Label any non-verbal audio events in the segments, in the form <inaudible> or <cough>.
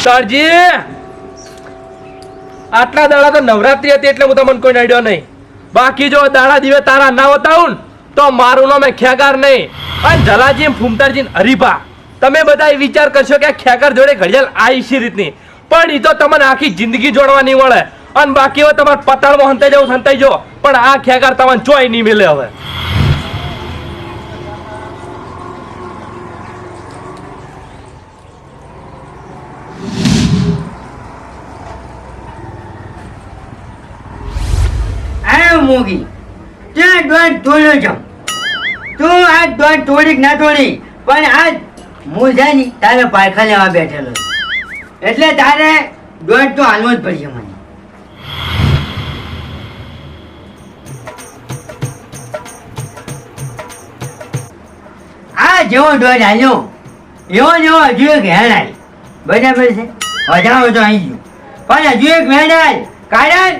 ફૂમતાળજી આટલા દાડા તો નવરાત્રી હતી એટલે હું તમને કોઈ નડ્યો નહીં. બાકી જો દાડા દિવે તારા ના ને, તો મારું નામ ખેગાર નહીં. અને જલાજી ફૂમતારજી હરીભા. તમે બધા વિચાર કરશો કે ખેગાર જોડે ઘડિયાળ આવી છે રીતની. પણ એ તો તમને આખી જિંદગી જોડવાની વળે અને બાકી તમારે પતાળમાં હંતાઈ જવું સંતાઈ જો પણ આ ખેગાર તમને ચોય નહીં મિલે હવે. મોગી તે દોડ તોડ્યો છો તું આ દોડ તોડી ના તોડી પણ આ હું તારે પારખા લેવા બેઠેલો એટલે તારે દોડ તો હાલવો જ પડશે મને. જેવો દોડ હાલ્યો, એવો જેવો હજુ એક હાલ બરાબર છે? વધારો તો અહીં ગયું. પણ હજુ એક હાલ કારણ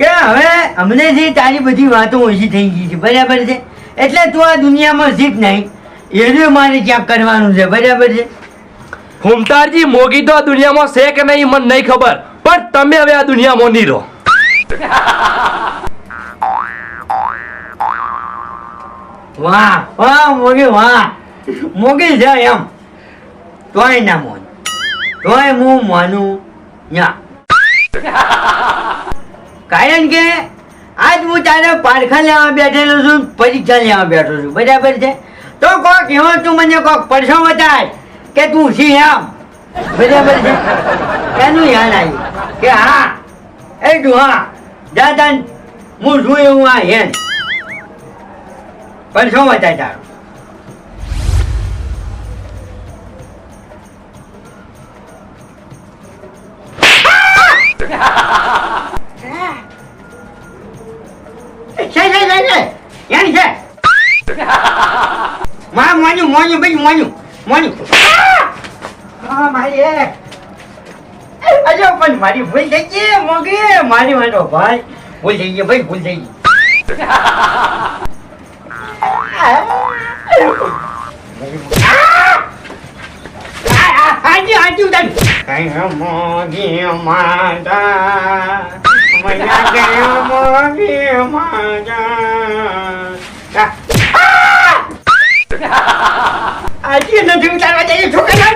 કે હવે હમણાંથી તારી બધી વાતો ઓછી થઈ ગઈ છે બરાબર છે? એટલે તું આ દુનિયામાં જીત નહીં. એનું મારે ક્યાંક કરવાનું છે બરાબર છે? હુમતારજી મોગી તો આ દુનિયામાં છે કે નહીં મને નહીં ખબર. પણ તમે હવે આ દુનિયામાં નહીં રહો. વાહ વાહ મોગી વાહ. મોગી છે એમ. તોય ના મોન. તોય હું માનું યા કારણ કે આજ હું તારે પારખા લેવા બેઠેલો છું પરીક્ષા લેવા બેઠો છું. બરાબર છે? તો કોક એવો તું મને કોક પડશો બતાય કે તું સિંહ આમ? બરાબર છે? એનું યાદ આવ્યું કે હા, એ હા, દાદા, હું છું એવું આ હેન. પડશો બતાય તારો. છે છે છે છે યાની છે માં મોન્યું મોન્યું ભાઈ મોન્યું મોન્યું હા મારી અજો પણ મારી ભૂલ થઈ ગઈ મોગી મારી મારો ભાઈ ભૂલ થઈ ગઈ ભાઈ ભૂલ થઈ ગઈ હાજી હાજી ઉતાર કઈ મોગી માતા મજા ગયો મોગી માતા આજે નથી ઉતારવા જઈએ છોકરા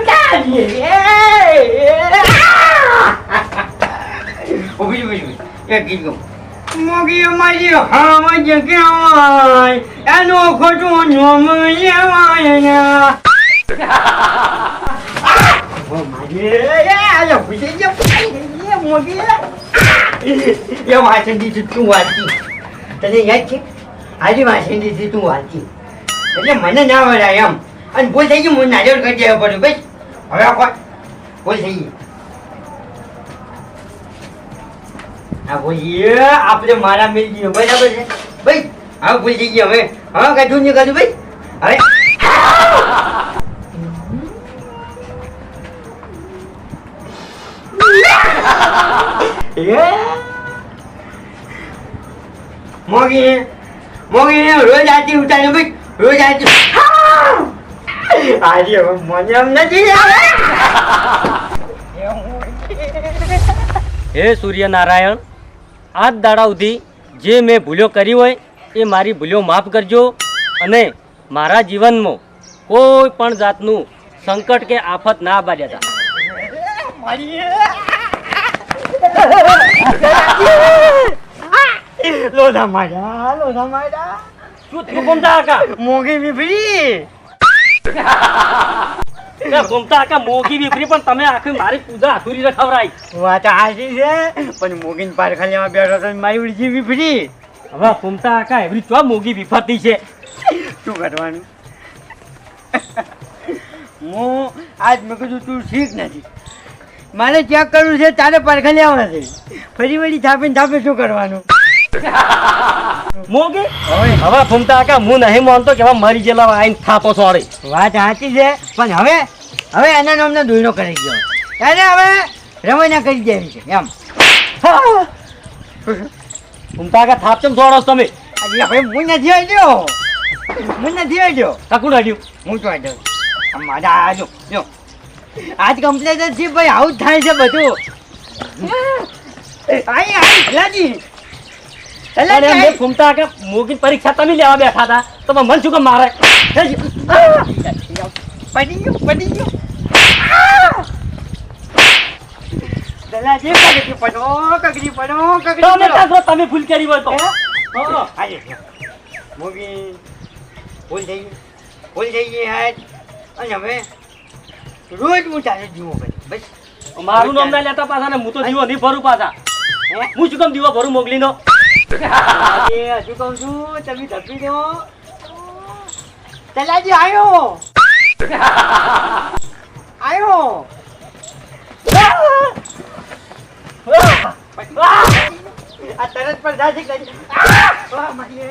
ઊભી ઊભી એક ગીત ગાઉં. મોગી અમારી હાવજ કહેવાય એનો ખોટું નોમ લેવાય ના મારી એ આલો પૂછી જો મોગી એ વાસંદી થી તું વાંચી તને યાદ છે આજે વાસંદી થી તું વાંચી, એટલે મને ના વળાય એમ અને ભૂલ થઈ ગઈ મને નાજર કરી દેવા પડ્યું ભાઈ હવે આ કોણ? ભૂલ થઈ ગઈ આ ભૂલીએ આપણે મારા મિલ ગયો. બરાબર છે ભાઈ હવે ભૂલ થઈ ગઈ હવે. હવે કાઢું નહીં કાઢું ભાઈ? હવે? મોગી મોગી રોજ આતી ઉતારે ભાઈ રોજ આતી આજે મને એમ નથી હે સૂર્યનારાયણ આજ દાડા સુધી જે મેં ભૂલો કરી હોય એ મારી ભૂલો માફ કરજો. અને મારા જીવનમાં કોઈ પણ જાતનું સંકટ કે આફત ના બાર્યા હતા. લોધા માર્યા લોધા માર્યા શું થયું ગોમતા કાકા મોગી વિફરી પણ તમે આખી મારી પૂજા અધૂરી રખાવરાઈ વાત છે પણ મોગીન પાર ખાલી બેઠો તો મારી વિફરી હવે ગોમતા કાકા એવરી ચો મોગી વિફરતી છે શું કરવાનું હું આજ મેં કીધું તું શીખ નથી. મારે ચેક કરવું છે તારે પરખા લેવાના છે. ફરી વળી થાપીને થાપે શું કરવાનું? મોગી હવે કાકા હું નહીં માનતો કે હવે મરી ગયેલા આઈને થાપો સોરી વાત સાચી છે પણ હવે હવે એના નામનો દોયડો કરી ગયો. ત્યારે હવે રવાના કરી દેવી છે એમ. ગોમતા કાકા થાપ ચમ છો તમે? આજે હવે હું નથી આવ્યો હું નથી આવ્યો કાકુડ અડ્યું હું તો આવ્યો મારા આજો જો. આજ કમ્પ્લેટ જ છે ભાઈ આવું જ થાય છે બધું. આઈ આઈ લાજી અરે લાજી ફૂમતા કે મોગી પરીક્ષા તમે લેવા બેઠા હતા. તો મન શું કે મારે? પડી ગયો પડી ગયો. તમે ભૂલ કરી હોય તો. ભૂલ થઈ ભૂલ જઈએ આજ. અને હવે? રોજ હું તારે જીવો ભાઈ બસ. મારું નામ ના લેતા પાછા ને હું તો જીવો નહીં ભરું પાછા. હું? શું કેમ દીવો ભરું મોગલીનો? નો હજુ કહું છું? તમે ધપી દો તલાજી આવ્યો આવ્યો આ તરત પર જા છે. મારી.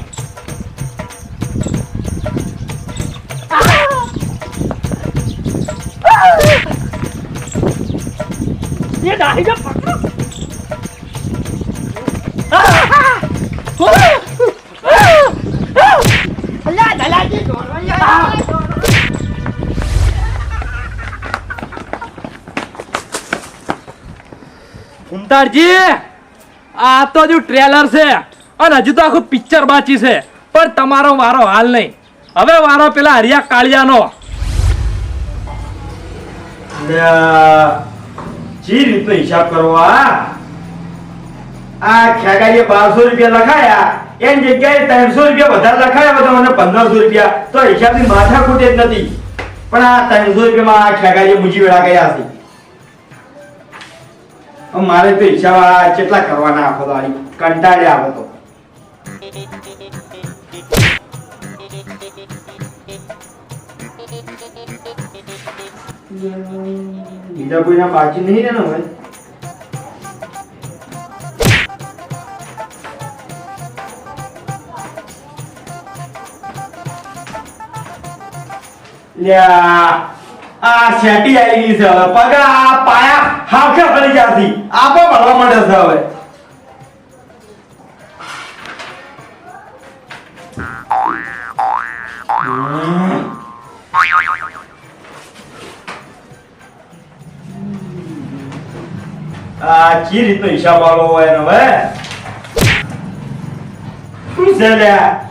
ઉમતારજી આ તો હજુ ટ્રેલર છે અને હજુ તો આખું પિક્ચર બાકી છે, પણ તમારો વારો હાલ નહીં. હવે વારો પેલા હરિયા કાળિયાનો. જી રીતનો હિસાબ કરવો આ ખેગારીએ બારસો રૂપિયા લખાયા, એની જગ્યાએ ત્રણસો રૂપિયા વધારે લખાયા બધા મને પંદરસો રૂપિયા. તો હિસાબની માથા ખૂટે જ નથી. પણ આ ત્રણસો રૂપિયામાં આ ખેગારીએ મૂજી વેળા ગયા હવે મારે તો હિસાબ કેટલા કરવાના આખો દાડી કંટાળે આવે તો. બીજા કોઈના બાકી નહીં ને ભાઈ આ શેટી આવી ગઈ છે હવે. પગ, પાયા. હાવખે પડી જાતી આપો ભરવા માંડે છે હવે. આ કી રીતનો હિસાબ આવો હોય હવે શું છે લ્યા?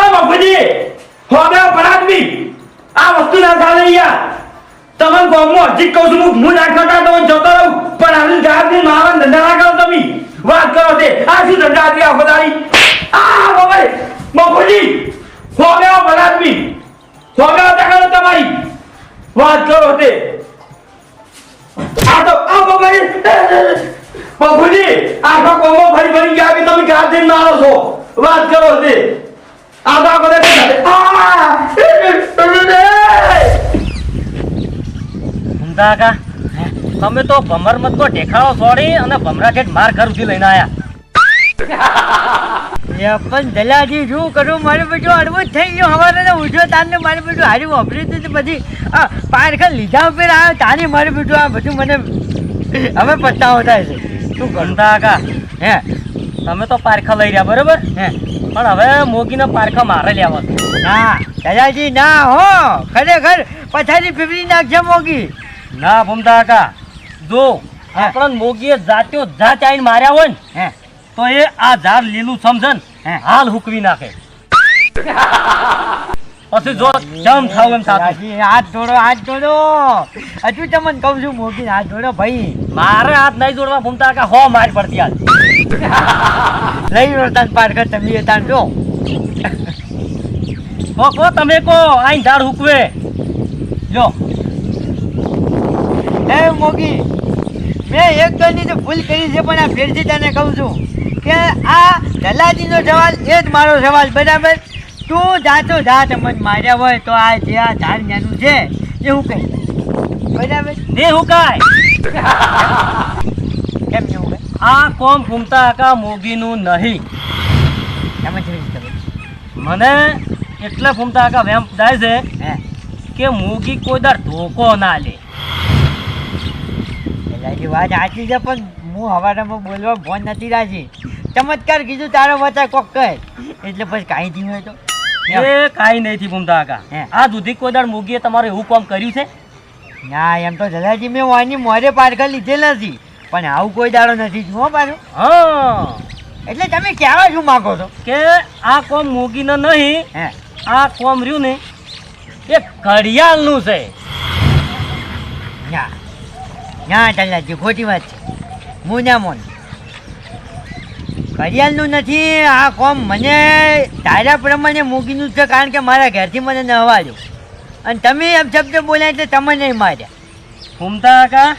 આ મફુજી હોબે પરાદમી આ વસ્તુ ના ચાલે યાર તમને ગામમાં હજી કહું છું, હું નાખતા તમે જતો રહું પણ આવી ગાડી મારા ધંધા ના કરો તમે વાત કરો તે આ શું ધંધા હતી આ બધાની આ બાબા મફુજી હોબે પરાદમી હોબે કરો તમારી વાત કરો તે આ તો આ બાબા બાબુજી આખા કોમો ફરી ફરી ગયા કે તમે ગાર્જન મારો છો વાત કરો તે આ તો આ બધા ફૂમતા કા તમે તો ભમર મત કો ઢેખાડો છોડી અને ભમરા ઠેઠ માર ઘર સુધી લઈને આયા. પણ દલાજી શું કરું? મારી બધું અડવું થઈ ગયું. હવારે તો ઉઠ્યો તારને મારું બધું હારી વાપર્યું હતું તો પછી પારખા લીધા ઉપર આવ્યો તારે મારી બધું આ બધું મને હવે પત્તાઓ થાય છે. શું કરું? કાકા, હે? તમે તો પારખા લઈ રહ્યા, બરોબર? હે? પણ હવે મોગીના પારખા મારે લેવા. ના, દલાજી ના હો. ખરેખર પછાડી ફીફડી નાખજે મોગી. ના ભૂમતા કા જો. આપણને મોગીએ જાત્યો જાત આઈને માર્યા હોય ને તો એ આ ઝાડ લીલું સમજન. હાલ હુકવી નાખે. પછી જો જમ થાવ એમ થાતું. હાથ જોડો હાથ જોડો. હજુ તમને કહું છું મોગી હાથ જોડો ભાઈ. મારે હાથ નહીં જોડવા ભૂમતા કા હો માર પડતી આજ લઈ લો તન પારખર તમે તાન જો. કો કો તમે કો આઈ ઝાડ હુકવે. જો. હે મોગી મેં એક તો ભૂલ કરી છે પણ આ ફેરથી તને કહું છું કે આ દલાજીનો સવાલ એ જ મારો સવાલ બરાબર? તું જાતો જાત મન માર્યા હોય તો આ જે આ ધાર ન્યાનું છે એ હું કહી બરાબર? ને હુકાય <laughs> કેમ ને હું કહી આ કોમ ભૂમતા કાકા મોગીનું નહીં. એમ જ મને એટલા ફૂમતા કાકા વેમ થાય છે હે? કે મોગી કોઈ દર ધોકો ના લે. દલાજી વાત સાચી છે પણ હું હવારામાં બોલવા ફોન નથી રાજી ચમત્કાર કીધું તારો વચ્ચે કોક કહે. એટલે પછી કાંઈ થયું હોય તો. એ કાંઈ નહીં થયું ભૂમતા કાકા. આ દૂધી કોદાળ મૂકીએ તમારે એવું કામ કર્યું છે? ના એમ તો જલાજી મેં વાની મોરે પારખા લીધેલ નથી. પણ આવું કોઈ દાડો નથી જુઓ પાછું. હા. એટલે તમે કહેવા શું માગો છો? કે આ કોમ મૂકીને નહીં હે. આ કોમ રહ્યું ને એ ઘડિયાળનું છે. ના દલાજી ખોટી વાત છે. હું ના મોન. ઘડિયાળનું નથી આ કોમ મને તારા પ્રમાણે મૂકીનું છે કારણ કે મારા ઘરથી મને નવાજો. અને તમે એમ શબ્દ બોલ્યા એટલે તમે નહીં માર્યા. ઘૂમતા કાકા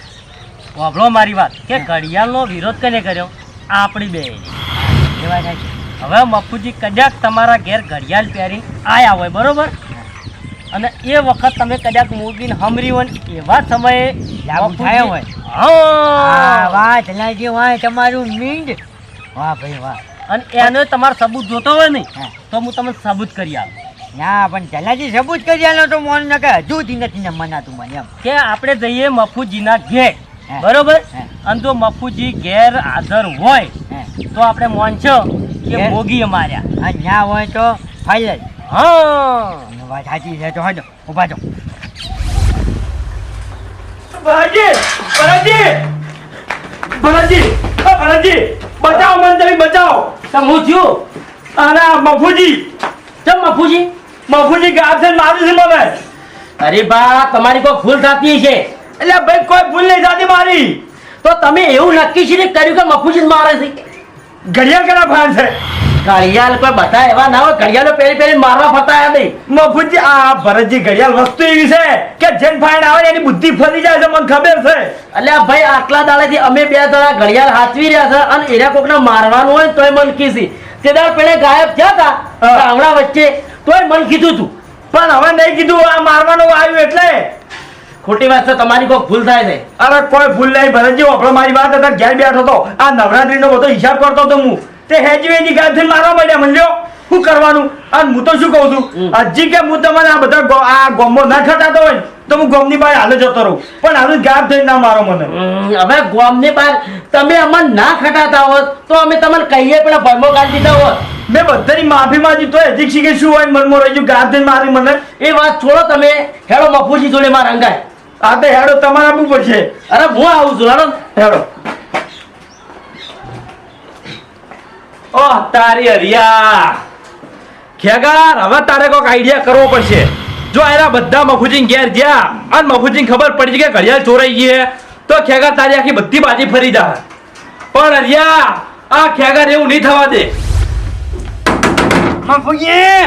વાભળો મારી વાત. કે ઘડિયાળનો વિરોધ કને કર્યો? આપણી બે એવા હવે મફુજી કદાચ તમારા ઘેર ઘડિયાળ પહેરી આયા હોય બરોબર? અને એ વખત તમે કદાચ મૂકીને હમરી હોય એવા સમયે થયા હોય. વાહ દલાજી વાહ તમારું મીંડ. વાહ ભાઈ વાહ. અને એનો તમારો સબૂત જોતો હોય ને તો હું તમને સબૂત કરી આવું ના પણ જલાજી સબૂત કરી આલો તો મોન ન કે હજુથી નથી ને મનાતું મને એમ. કે આપણે જઈએ મફુજીના ઘેર. બરોબર? અને જો મફુજી ઘેર હાજર હોય તો આપણે મોન છો કે? અમાર્યા માર્યા. ના હોય તો ફાઈલ જ. હા. વાત સાચી છે તો હજો ઊભા છો ભરતજી ભરતજી ભરતજી ભરતજી બચાવો મને તમે બચાવો હું થયું? અને મફુજી. ચમ મફુજી? મફુજી ગાભ છે મારું છે મને. અરે બા તમારી કોઈ ભૂલ થતી છે એટલે ભાઈ કોઈ ભૂલ નહીં થતી મારી. તો તમે એવું નક્કી છે કર્યું કે મફુજી મારે છે? ઘડિયાળ કરા ભાન છે? ઘડિયાળ કોઈ બધા એવા ના હોય ઘડિયાળો પહેરી પહેરી મારવા ફરતા નહીં. મફુજી આ ભરતજી ઘડિયાળ વસ્તુ એવી છે કે જેન ફાઈન આવે એની બુદ્ધિ ફરી જાય છે મને ખબર છે. એટલે ભાઈ આટલા દાડેથી અમે બે જણા ઘડિયાળ હાચવી રહ્યા છે અને એના કોકને મારવાનું હોય તોય મન કીધી તે દાડ પેલે ગાયબ થયા હતા હમણાં ગામડા વચ્ચે તોય મન કીધું તું. પણ હવે નહીં કીધું આ મારવાનું આવ્યું એટલે. ખોટી વાત છે તમારી કોઈ ભૂલ થાય છે. અરે કોઈ ભૂલ નહીં ભરતજી આપણો મારી વાત હતા ઘેર બેઠો હતો. આ નવરાત્રીનો બધો હિસાબ કરતો હતો હું. તે હેજી ગાંધી મારવા માંડ્યા. મંડ્યો શું કરવાનું? અને હું તો શું કહું છું? હજી કે હું તમને આ બધા આ ગોમો ના ખટાતો હોય તો હું ગોમની બહાર હાલ જતો રહું. પણ હાલ ગાયબ થઈને ના મારો મને. હવે ગોમની બહાર તમે અમને ના ખટાતા હોત તો અમે તમને કહીએ પેલા ભરમો કાઢી દીધા હોત. મેં બધાની માફી માંગી તો હજી શીખે શું હોય મનમાં રહી ગયું ગાયબ થઈને મારી મને. એ વાત છોડો તમે હેડો મફુજી જોડે મારા રંગાય આ તો હેડો તમારે આપવું પડશે. અરે હું આવું છું હેડો. હેડો. ઓહ તારી હરિયા. ખેગાર હવે તારે કોઈક આઈડિયા કરવો પડશે. જો એના બધા મફુજી ઘેર ગયા અને મફુજી ખબર પડી કે ઘડિયાળ ચોરાઈ ગઈ તો ખેગાર તારી આખી બધી બાજી ફરી જા પણ હરિયા આ ખેગાર એવું નહીં થવા દે. મફુજી!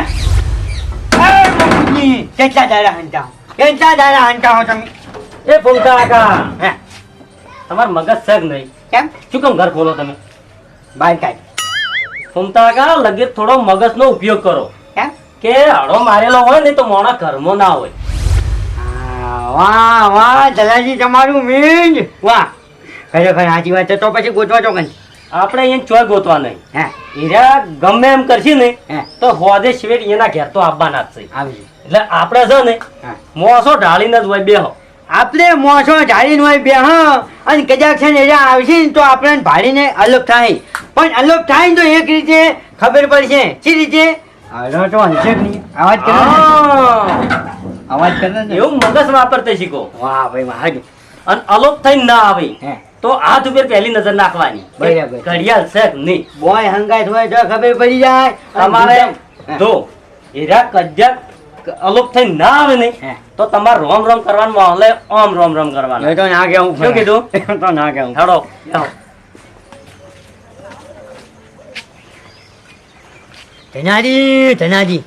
મફુજી કેટલા દાડા હંતા કેટલા દાડા હંતા હો તમે? એ ફૂમતા કાકા હે. તમાર મગજ સગ નહીં? કેમ? શું કેમ ઘર ખોલો તમે? બાય કાઢ ફૂમતા કા લગે થોડો મગજનો ઉપયોગ કરો. કે હળો મારેલો હોય ને તો મોણા ઘરમાં ના હોય. વાહ વાહ દલાજી તમારું મીંડ વાહ. ખરેખર સાચી વાત છે તો પછી ગોતવા તો કઈ. આપણે અહીંયા ચોય ગોતવા નહીં. હે. હીરા ગમે એમ કરશે ને તો હોદે શિવેટ એના ઘેર તો આવવાના જ છે. આવી એટલે આપણે છે ને મોસો ઢાળીને જ હોય બેહો. આપણે મોસો ઢાળીને હોય બે હા અને કદાચ છે ને એ આવશે ને તો આપણે ભાડીને અલગ થાય. પણ અલગ થાય ને તો એક રીતે ખબર પડશે. શી રીતે? અરે તો હલશે નહીં અવાજ કરો અવાજ કરો એવું મગજ વાપરતે શીખો. વાહ ભાઈ વાહ અને અલોપ થઈને ના આવે તો હાથ ઉપર પહેલી નજર નાખવાની. બરાબર. ઘડિયાળ છે નહીં? બોય હંગાય હોય તો ખબર પડી જાય. તમારે જો હીરા કદાચ અલોપ થઈ ના આવે ને હે. તો તમારે રોમ રોમ કરવાનું માહોલે ઓમ રોમ રોમ કરવાનું એ તો ના કેવું શું કીધું? એ તો ના કેવું હેડો જાઓ. ધનાજી ધનાજી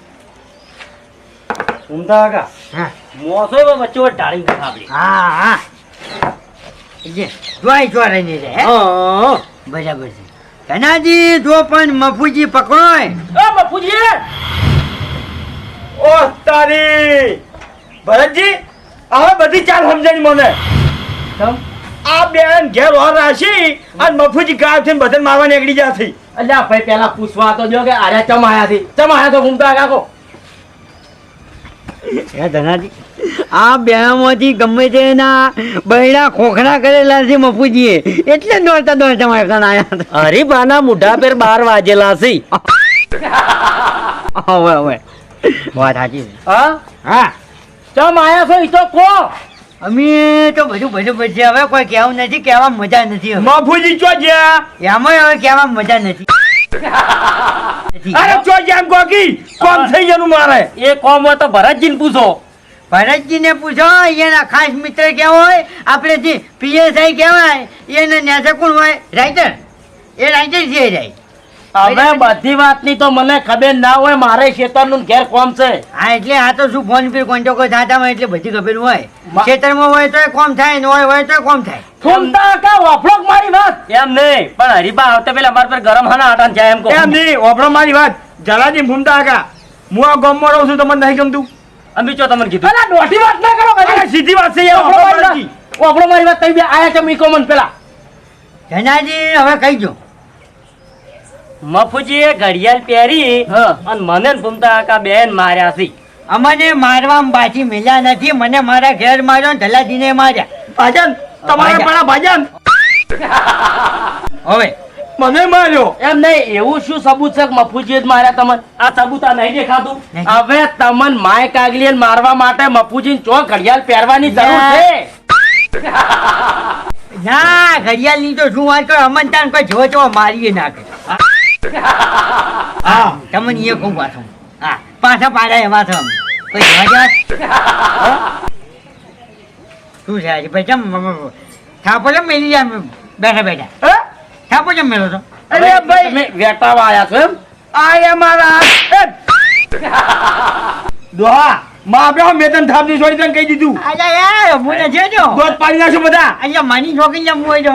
ઊંધા કાકા હા મોસો એવો વચ્ચે વચ્ચે ઢાળી નાખે આપણી. હા હા જે જોઈ જો રહીને રે હે? હા. બરાબર છે ધનાજી જો પણ મફુજી પકડોય એ બાપુજી! ઓ તારી! ભરતજી હવે બધી ચાલ સમજાય મને. આ બેન ઘેર ઓર રાશી અને મફુજી ગાય થઈને બધાને મારવા નીકળી જાતી અલ્યા ભાઈ પેલા પૂછવા તો જો કે આર્યા ચમ આયા થી ચમ આયા તો ઘૂમતા કાકો હે ધનાજી આ બેમાંથી ગમે તેના બૈડા ખોખરા કરેલા છે મફુજીએ. એટલે દોડતા દોડતા મારા કણ આયા હતા. હરીબાના મુઢા પર બાર વાજેલા છે. હવે હવે. વાત સાચી હા? હા. ચમ આયા છો ઈ તો કો અમે તો બધું બધું પછી હવે કોઈ કહેવું નથી કહેવા મજા નથી હવે. મફુજી ચો જ્યાં એમાંય હવે કહેવા મજા નથી. નથી. <laughs> અરે ચો જ્યાં ગોગી કોમ થઈ જનું મારે. એ કોમ હોય તો ભરતજીને પૂછો. ભરતજીને પૂછો એના ખાસ મિત્ર કેવો હોય? આપણે જે પીએસઆઈ કહેવાય એને ન્યાસે કોણ હોય? રાઇટર એ રાઇટર છે એ રાઈ હવે બધી વાતની તો મને ખબર ના હોય મારે ખેતરનું ઘેર કોમ છે. હા એટલે આ તો શું ફોન પર કોન્ટેક્ટ થતા હોય એટલે બધી ખબર હોય. મા- ખેતરમાં હોય તો કોમ થાય ન હોય હોય તો કોમ થાય. ફૂમતા કા વાફડોક મારી વાત. એમ નહીં પણ હરીબા આવતા પેલા મારા પર ગરમ હાના આટાન જાય એમ કો એમ નહીં ઓભળો મારી વાત. જલાજી ફૂમતા કા હું આ ગામમાં રહું છું તમને નહીં ગમતું? અમે ચો તમને કીધું. અલા દોઢી વાત ના કરો સીધી વાત છે ઓપડો મારી વાત ઓપડો મારી વાત તમે આયા છે ઈકો મન પેલા. જનાજી હવે કહી દો મફુજીએ ઘડિયાળ પહેરી. અને મને ભૂમતા કા બેન માર્યા છે. અમને મારવામાં બાજી મિલ્યા નથી મને મારા ઘેર માર્યો ને ધલાજીને માર્યા. ભાજન તમારે પણ ભાજન. <laughs> હવે. મને માર્યો. એમ નહીં એવું શું સબૂત છે મફુજી જ માર્યા? તમને આ સબૂત આ નહીં દેખાતું? હવે તમને માય કાગલીએ મારવા માટે મફુજીને ચો ઘડિયાળ પહેરવાની જરૂર છે. <laughs> ના ઘડિયાળની તો શું વાત કરો? અમન તાન કોઈ જો જો મારીએ નાખે હા તમને એ કહું પાછું. હા પાછા પાડ્યા એવા છો કોઈ જોવા જાત? શું છે આજે? ભાઈ ચમ થાપો ચમ મેલી જાય બેઠા બેઠા? થાપો ચમ મેલો છો? અરે ભાઈ! તમે વેટાવા આયા છો એમ? આ મારા દોહા માં બે મેં તને થાપની છોડી તને કહી દીધું. અલ્યા યાર હું ને છે જો. પાડી નાખશું બધા. અહીંયા માની છોકરી જમ હોય જો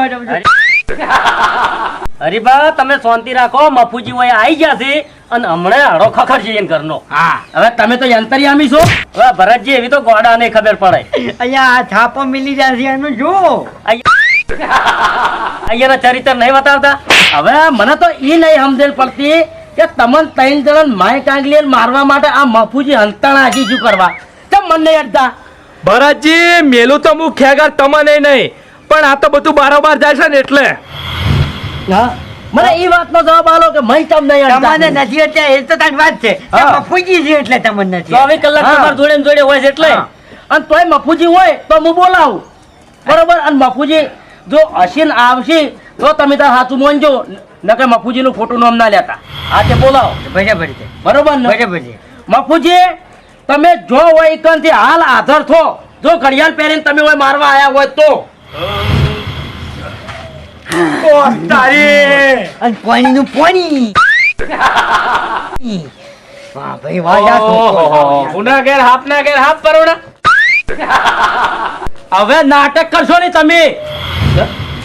હરીબા તમે શાંતિ રાખો મફુજી હોય આવી ગયા છે અને હમણાં હડો ખખર છે એમ ઘરનો. હા. હવે તમે તો યંતરિયામી છો. હવે ભરતજી એવી તો ગોડા ને ખબર પડે. અહીંયા આ થાપો મિલી જશે એનું જો અહીંયાના ચરિત્ર નહીં બતાવતા. હવે મને તો એ નહીં સમજણ પડતી કે તમને ત્રણ જણ માય કાંગલી મારવા માટે આ મફુજી હંતાણા હજી શું કરવા? કેમ મને નહીં અડતા ભરતજી મેલું તો હું ખેગર તમને નહીં પણ આ તો બધું બારોબાર જાય છે ને એટલે. હા? મને ઈ વાતનો જવાબ આલો કે મય તમ નહીં તમને નથી અત્યારે એ તો તારી વાત છે. મફુજી છે એટલે તમને નથી. ચોવીસ કલાક હા. જોડે ને જોડે હોય છે એટલે. અને તોય મફુજી હોય તો હું બોલાવું. બરોબર? અને મફુજી જો હસીન આવશે તો તમે તાર સાચું મોનજો નકે મફુજી નું ખોટું નામ ના લેતા. આ તે બોલાવો. બરાબર છે. બરોબર ને? બરાબર છે. મફુજી તમે જો હોય એકંથી હાલ આધર થો. જો ઘડિયાળ પહેરીને તમે હોય મારવા આયા હોય તો. ઓ તારી. અને પાણી. વાહ ભાઈ વાહ યાર ઉના ગુનાગેર હાફ ના ઘેર હાપ પરોણા હવે નાટક કરશો ને તમે.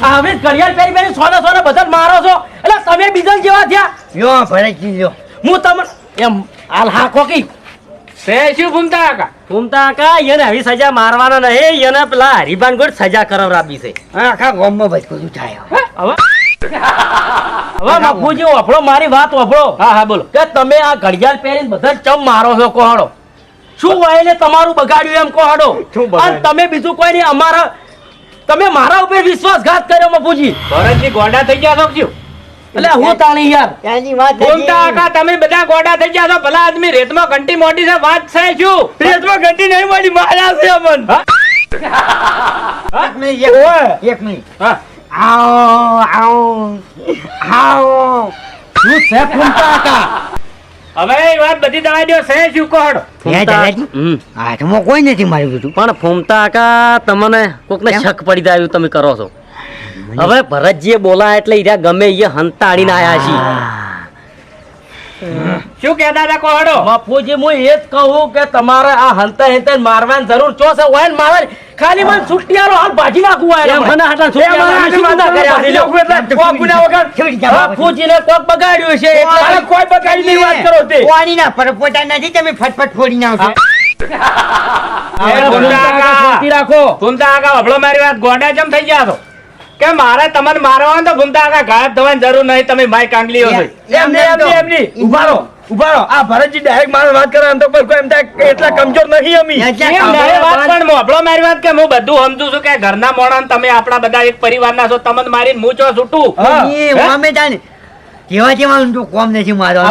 હવે ઘડિયાળ પહેરી પહેરી સોના સોના બધા મારો છો. એટલે તમે બીજા જેવા થયા. યો ભરે લ્યો હું તમને એમ હાલ હાકો કોકી સે શું ભૂમતા કાકા? ફૂમતા કા એને આવી સજા મારવાના નહીં એને પેલા હરિભાન ગોળ સજા કરાવરાવી છે. આખા ગામમાં થાય હવે. હવે? બાપુજી મારી વાત વાપરો હા હા બોલો. કે તમે આ ઘડિયાળ પહેરીને બધા ચમ મારો છો કોહડો? શું વાયને તમારું બગાડ્યું એમ કોહડો? અને તમે બીજું કોઈ નહીં અમારા તમે મારા ઉપર વિશ્વાસઘાત કર્યો બાપુજી. ભરતજી ગોડા થઈ ગયા છો એટલે હું તાણી યાર. ત્યાંની વાત બોલતા હતી. તમે બધા ગોડા થઈ ગયા છો ભલા આદમી રેતમાં ઘંટી મોટી છે વાત છે શું? રેતમાં ઘંટી નહીં મળી મારા છે અમન. એક મિનિટ એક મિનિટ, એક મિનિટ હા. આવો આવો આવો. શું છે ભૂમતા કાકા હવે વાત બધી દવા દો સે. હાથમાં કોઈ નથી મારું પણ ફૂમતા કાકા તમને કોકને ને શક પડી જાય તમે કરો છો. હવે ભરતજીએ બોલા એટલે ઈરા ગમે એ હંતાડીને આયા છીએ. શું કહેતા હતા કોહડો? બાપુજી હું એ જ કહું કે તમારે આ હંતા હેંતા મારવાની જરૂર છો છે ઓય મારે. ખાલી મને છૂટી આલો હાલ ભાજી નાખું આ મને હાટા છૂટી એ મને આલો, હાચી હાચી વાત વાત કર્યા. છે. કોક ગુના વગર છોડી જા કોક બગાડ્યું છે એટલે કોઈ બગાડી વાત કરો તે. પાણીના પરપોટા નથી તમે ફટફટ ફોડી નાખો. રાખો. ભૂમતા આગા હબળો મારી વાત ગોડા જેમ થઈ ગયા છો? કે મારે તમને મારવા હોય તો ભૂમતા કાકા ગાયબ થવાની જરૂર નહીં તમે માય કાંગલીઓ છો. એમની એમની એમની ઊભા રહો આ ભરતજી ડાયરેક્ટ મારે વાત કરે એમ તો કોઈ કોઈ એમ એટલા કમજોર નહીં અમે. એટલે એમ હવે મારી વાત વાત- પણ વભળો મારી વાત કે હું બધું સમજુ છું કે ઘરના મોણા તમે આપણા બધા એક પરિવારના છો તમને મારીને હું ચો છૂટું. કોમ નથી મારો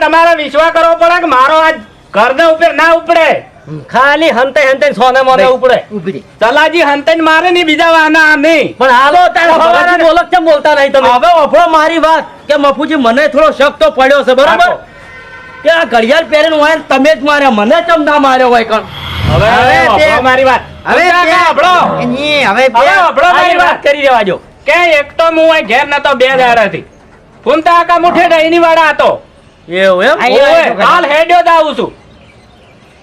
તમારે વિશ્વાસ કરવો પડે કે મારો આ ઘરના ઉપર ના ઉપડે? ખાલી હંતે હંતે સોને મોને ઉપડે. ઉભરી ચલાજી હંતે મારે નહીં બીજા વાના નહીં પણ હાલો તારે બોલો કેમ બોલતા નહીં તમે? હવે ઓફળો મારી વાત કે મફુજી મને થોડો શક તો પડ્યો છે બરાબર? કે આ ઘડિયાળ પહેરીને હોય તમે જ માર્યા મને કેમ ના માર્યો હોય કણ? હવે હવે મારી વાત. હવે એની હવે હવે બે- વભળો આ મારી વાત કરી રહેવા કે એક તો હું ઘેર નતો બે દાડાથી ફૂમતા આકા મુઠે ડઈની વાળા હતો. એવું એમ. હાલ હેડ્યો જ આવું છું.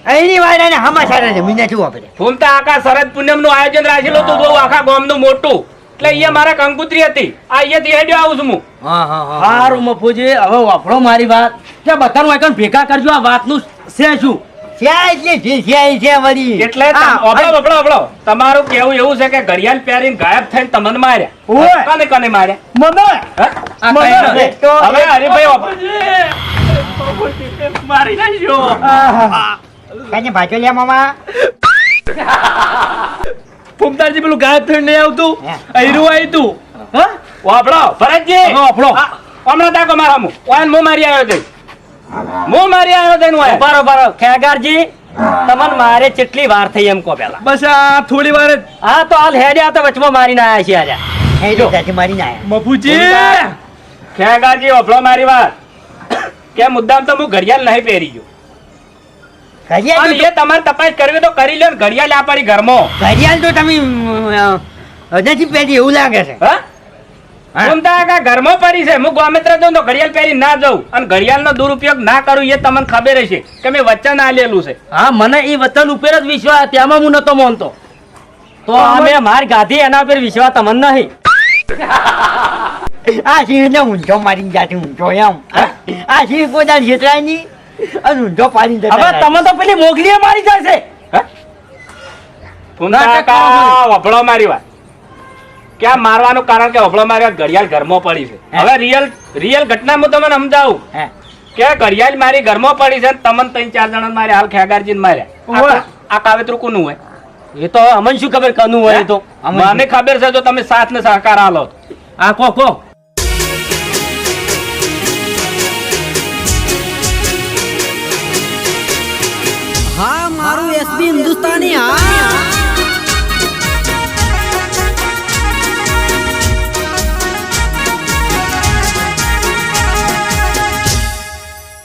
એની વાળાને હમાસાર છે મને નથી આપણે ફૂલતા આખા શરદ પૂનમનું આયોજન રાખેલું હતું બહુ આખા ગામનું મોટું. એટલે અહીંયા મારા કંકુત્રી હતી. આ અહીંયાથી હેડ્યો આવું છું હું. હા હા હા. હારું મફુજી હવે વાપરો મારી વાત. કે બધાનું હોય ભેગા કરજો આ વાતનું છે શું? તમારું કેવું એવું છે કે ઘડિયાળ પહેરીને ગાયબ થઈને તમને માર્યા. કને કને માર્યા? હવે હરીભાઈ મારી નાખ્યો કાંઈ ભાજો લે મામા. ફૂમતાજી પેલું ગાયબ થઈને નહીં આવતું. અહીરું આવ્યું તું? હા. વાપરો ભરતજી. હવે હમણાં તાકો મારા મું મો મારી આવ્યો છું મો મારી આવ્યો છું ઓય ઉભારો ઉભારો ખેગારજી તમને મારે કેટલી વાર થઈ એમ કો પેલા. બસ આ થોડી વાર હા તો હાલ હેડ્યા તો વચમાં મારીને આયા છે આજે. હે જો. ત્યાંથી મારી ના મફુજી. ખેગારજી વાપરો મારી વાત. કે મુદ્દામ તો હું ઘડિયાળ નહીં પહેરી ગયો. ઘડિયાળ અને તમારે તપાસ કરવી તો કરી લો ઘડિયાળ આ પડી ઘરમાં. ઘડિયાળ તો તમે નથી પહેરી એવું લાગે છે. હા. ઘરમાં પડી છે. હું ગોમિત્ર જઉં તો ઘડિયાળ પહેરી ના જાઉં. અને ઘડિયાળનો દુરુપયોગ ના કરું એ તમને ખબર હશે કે મેં વચન આલેલું છે. હા મને એ વચન ઉપર જ વિશ્વાસ ત્યાંમાં હું નતો માનતો. તો અમે માર ગાધી એના પર વિશ્વાસ તમને નહીં. <laughs> આ સિંહ ને ઊંચો મારી જાતે ઊંચો એમ. આ સિંહ પોતાની અને ઊંધો જતા હવે તમે તો પેલી મોગલીએ મારી જશે. ઘૂમતા નાટક કાકા વભળો મારી વાત. ક્યાં મારવાનું કારણ કે વભળો મારી વાત ઘડિયાળ ઘરમાં પડી છે. હવે રિયલ રિયલ ઘટના હું તમને સમજાવું. કે ઘડિયાળ મારી ઘરમાં પડી છે ને તમને ત્રણ ચાર જણા મારે હાલ ખેગારજી માર્યા. આ- આ કાવેતરું કોનું હોય? એ તો અમને શું ખબર કનું હોય તો? મને ખબર છે જો તમે સાથ ને સહકાર આલો આ કો કો. હા મારું એસબી હિન્દુસ્તાની હા